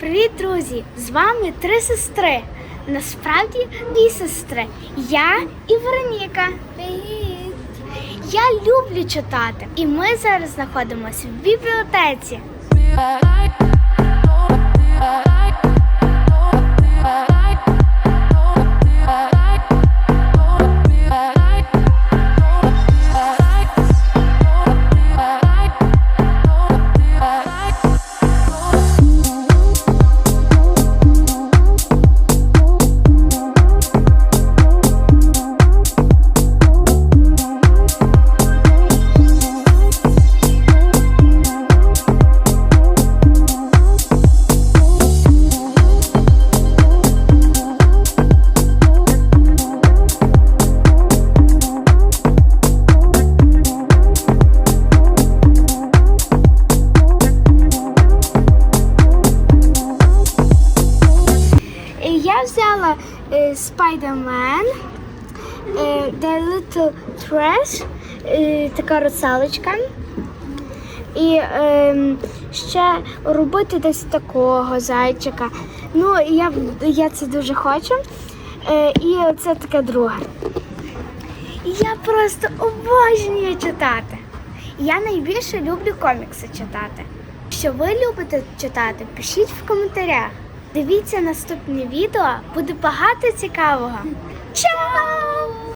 Привіт, друзі! З вами три сестри. Насправді дві сестри. Я і Вероніка. Привіт! Я люблю читати, і ми зараз знаходимося в бібліотеці. Я взяла е, Spider-Man, е, The Little Trash, е, така русалочка. І е, ще робити десь такого зайчика. Ну, я, я це дуже хочу. І це таке друге. Я просто обожнюю читати. Я найбільше люблю комікси читати. Якщо ви любите читати, пишіть в коментарях. Дивіться наступне відео, буде багато цікавого. Чао!